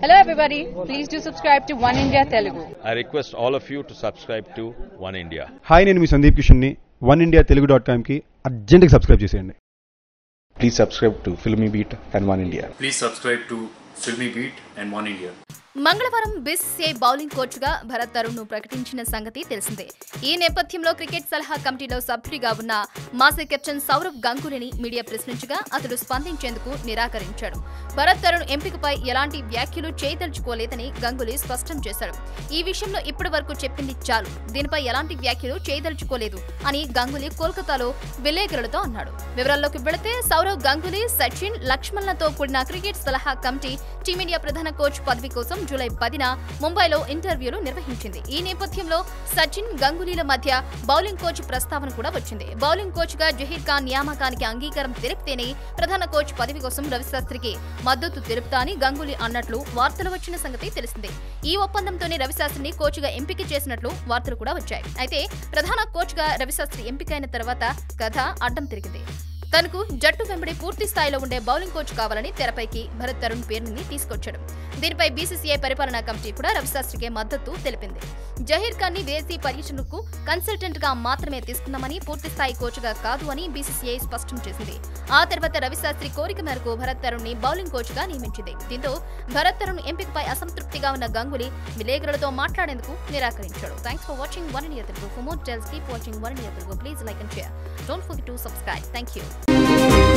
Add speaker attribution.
Speaker 1: Hello everybody, please do subscribe to One India Telugu.
Speaker 2: I request all of you to subscribe to One India.
Speaker 3: Hi నేను మీ సందీప్ కిషన్ని One India Telugu dot కామ్కి అర్జెంట్గా subscribe చేసేయండి
Speaker 4: Please subscribe to Filmy Beat and One India.
Speaker 5: Please subscribe to Filmy Beat and One India.
Speaker 6: మంగళవారం BCCI bowling కోచ్గా భరత్ తరుణ్ను ప్రకటించిన సంగతి తెలిసిందే. ఈ నేపథ్యంలో క్రికెట్ సలహా కమిటీలో సభ్యుడిగా ఉన్న మాజీ కెప్టెన్ సౌరవ్ గంగూలీని మీడియా ప్రశ్నించగా అతడు స్పందించేందుకు నిరాకరించాడు. భరత్ తరుణ్ ఎంపికపై ఎలాంటి వ్యాఖ్యలు చేయదలుచుకోలేదని గంగూలీ స్పష్టం చేశాడు. ఈ విషయంలో ఇప్పటి వరకు చెప్పింది చాలు. దీనిపై ఎలాంటి వ్యాఖ్యలు చేయదలుచుకోలేదు అని గంగూలీ కోల్కతాలో విలేకరులతో అన్నాడు. వివరాల్లోకి వెళితే సౌరవ్ గంగూలీ సచిన్ లక్ష్మణ్లతో కూడిన క్రికెట్ సలహా కమిటీ టీమిండియా ప్రధాన కోచ్ పదవి కోసం జూలై పదిన ముంబైలో ఇంటర్వ్యూలు నిర్వహించింది. ఈ నేపథ్యంలో సచిన్ గంగూలీల మధ్య బౌలింగ్ కోచ్ ప్రస్తావన కూడా వచ్చింది. బౌలింగ్ కోచ్గా జహీర్ ఖాన్ నియామకానికి అంగీకారం తెలిపితేనే ప్రధాన కోచ్ పదవి కోసం రవిశాస్త్రికి మద్దతు తెలుపుతా అని గంగూలీ అన్నట్లు వార్తలు వచ్చిన సంగతి తెలిసిందే. ఈ ఒప్పందంతోనే రవిశాస్త్రిని కోచ్గా ఎంపిక చేసినట్లు వార్తలు కూడా వచ్చాయి. అయితే ప్రధాన కోచ్గా రవిశాస్త్రి ఎంపికైన తర్వాత కథ అడ్డం తిరిగింది. తనకు జట్టు వెంబడి పూర్తి స్థాయిలో ఉండే బౌలింగ్ కోచ్ కావాలని తెరపైకి భరత్ తరుణ్ పేరుని తీసుకొచ్చాడు. దీనిపై బీసీసీఐ పరిపాలనా కమిటీ కూడా రవిశాస్త్రికి మద్దతు తెలిపింది. జహీర్ ఖాన్ని విదేశీ పర్యటనకు కన్సల్టెంట్గా మాత్రమే తీసుకున్నామని పూర్తి స్థాయి కోచ్గా కాదు అని బీసీసీఐ స్పష్టం చేసింది. ఆ తర్వాత రవిశాస్త్రి కోరిక మేరకు భరత్ తరుణ్ని బౌలింగ్ కోచ్గా నియమించింది. దీంతో భరత్ తరుణ్ ఎంపికపై అసంతృప్తిగా ఉన్న గంగులీ విలేకరులతో మాట్లాడేందుకు నిరాకరించాడు. Thanks for watching. One year Telugu. For more details keep watching. One year Telugu. Please like and share. Don't forget to subscribe. Thank you. Música